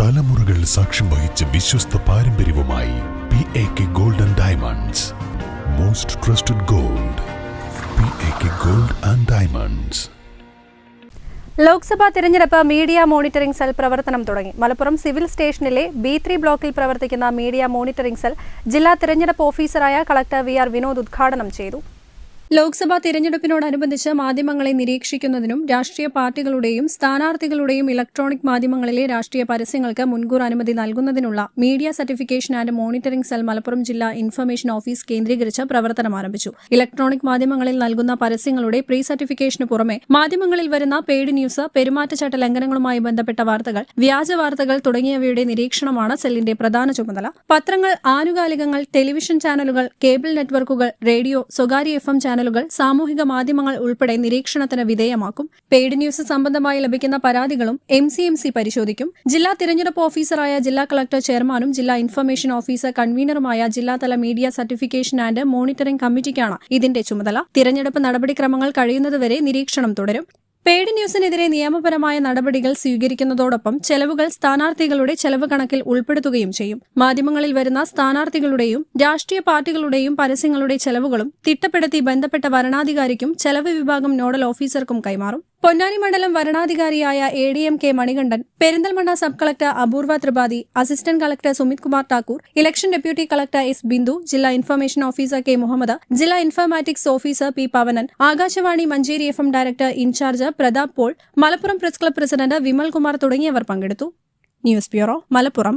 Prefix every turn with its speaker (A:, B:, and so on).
A: തലമുറകൾ സാക്ഷ്യം വഹിച്ച വിശ്വസ്ത പാരമ്പര്യവുമായി P A K golden diamonds most trusted gold P A K gold and diamonds
B: Lok Sabha തിരഞ്ഞെടുപ്പ് മീഡിയ മോണിറ്ററിംഗ് സെൽ പ്രവർത്തനം തുടങ്ങി. മലപ്പുറം സിവിൽ സ്റ്റേഷനിലെ ബി ത്രീ ബ്ലോക്കിൽ പ്രവർത്തിക്കുന്ന മീഡിയ മോണിറ്ററിംഗ് സെൽ ജില്ലാ തിരഞ്ഞെടുപ്പ് ഓഫീസറായ കളക്ടർ വി ആർ വിനോദ് ഉദ്ഘാടനം ചെയ്തു. ലോക്സഭാ തിരഞ്ഞെടുപ്പിനോടനുബന്ധിച്ച് മാധ്യമങ്ങളെ നിരീക്ഷിക്കുന്നതിനും രാഷ്ട്രീയ പാർട്ടികളുടെയും സ്ഥാനാർത്ഥികളുടെയും ഇലക്ട്രോണിക് മാധ്യമങ്ങളിലെ രാഷ്ട്രീയ പരസ്യങ്ങൾക്ക് മുൻകൂർ അനുമതി നൽകുന്നതിനുള്ള media certification and monitoring cell Malappuram ജില്ലാ ഇൻഫർമേഷൻ ഓഫീസ് കേന്ദ്രീകരിച്ച് പ്രവർത്തനം ആരംഭിച്ചു. ഇലക്ട്രോണിക് മാധ്യമങ്ങളിൽ നൽകുന്ന പരസ്യങ്ങളുടെ പ്രീ സർട്ടിഫിക്കേഷന് പുറമെ മാധ്യമങ്ങളിൽ വരുന്ന പെയ്ഡ് ന്യൂസ് പെരുമാറ്റച്ചട്ട ലംഘനങ്ങളുമായി ബന്ധപ്പെട്ട വാർത്തകൾ വ്യാജ വാർത്തകൾ തുടങ്ങിയവയുടെ നിരീക്ഷണമാണ് സെല്ലിന്റെ പ്രധാന ചുമതല. പത്രങ്ങൾ ആനുകാലികങ്ങൾ ടെലിവിഷൻ ചാനലുകൾ കേബിൾ നെറ്റ്വർക്കുകൾ റേഡിയോ സ്വകാര്യ എഫ് എം ചാനലുകൾ സാമൂഹിക മാധ്യമങ്ങൾ ഉൾപ്പെടെ നിരീക്ഷണത്തിന് വിധേയമാക്കും. പെയ്ഡ് ന്യൂസ് സംബന്ധമായി ലഭിക്കുന്ന പരാതികളും എം സി എം സി പരിശോധിക്കും. ജില്ലാ തിരഞ്ഞെടുപ്പ് ഓഫീസറായ ജില്ലാ കളക്ടർ ചെയർമാനും ജില്ലാ ഇൻഫർമേഷൻ ഓഫീസർ കൺവീനറുമായ ജില്ലാതല മീഡിയ സർട്ടിഫിക്കേഷൻ ആൻഡ് മോണിറ്ററിംഗ് കമ്മിറ്റിക്കാണ് ഇതിന്റെ ചുമതല. തിരഞ്ഞെടുപ്പ് നടപടിക്രമങ്ങൾ കഴിയുന്നതുവരെ നിരീക്ഷണം തുടരും. പെയ്ഡ് ന്യൂസിനെതിരെ നിയമപരമായ നടപടികൾ സ്വീകരിക്കുന്നതോടൊപ്പം ചെലവുകൾ സ്ഥാനാർത്ഥികളുടെ ചെലവ് കണക്കിൽ ഉൾപ്പെടുത്തുകയും ചെയ്യും. മാധ്യമങ്ങളിൽ വരുന്ന സ്ഥാനാർത്ഥികളുടെയും രാഷ്ട്രീയ പാർട്ടികളുടെയും പരസ്യങ്ങളുടെ ചെലവുകളും തിട്ടപ്പെടുത്തി ബന്ധപ്പെട്ട വരണാധികാരിക്കും ചെലവ് വിഭാഗം നോഡൽ ഓഫീസർക്കും കൈമാറും. പൊന്നാനി മണ്ഡലം വരണാധികാരിയായ A D M K Manikandan Perinthalmanna sub collector Apoorva Tripathi assistant collector Sumit Kumar Thakur election deputy collector S Bindu ജില്ലാ ഇൻഫർമേഷൻ ഓഫീസർ കെ മുഹമ്മദ് ജില്ലാ informatics officer P Pavanan Akashvani Manjeri F M director incharge Pratap Paul Malappuram press club president Vimal Kumar തുടങ്ങിയവർ പങ്കെടുത്തു. News bureau Malappuram.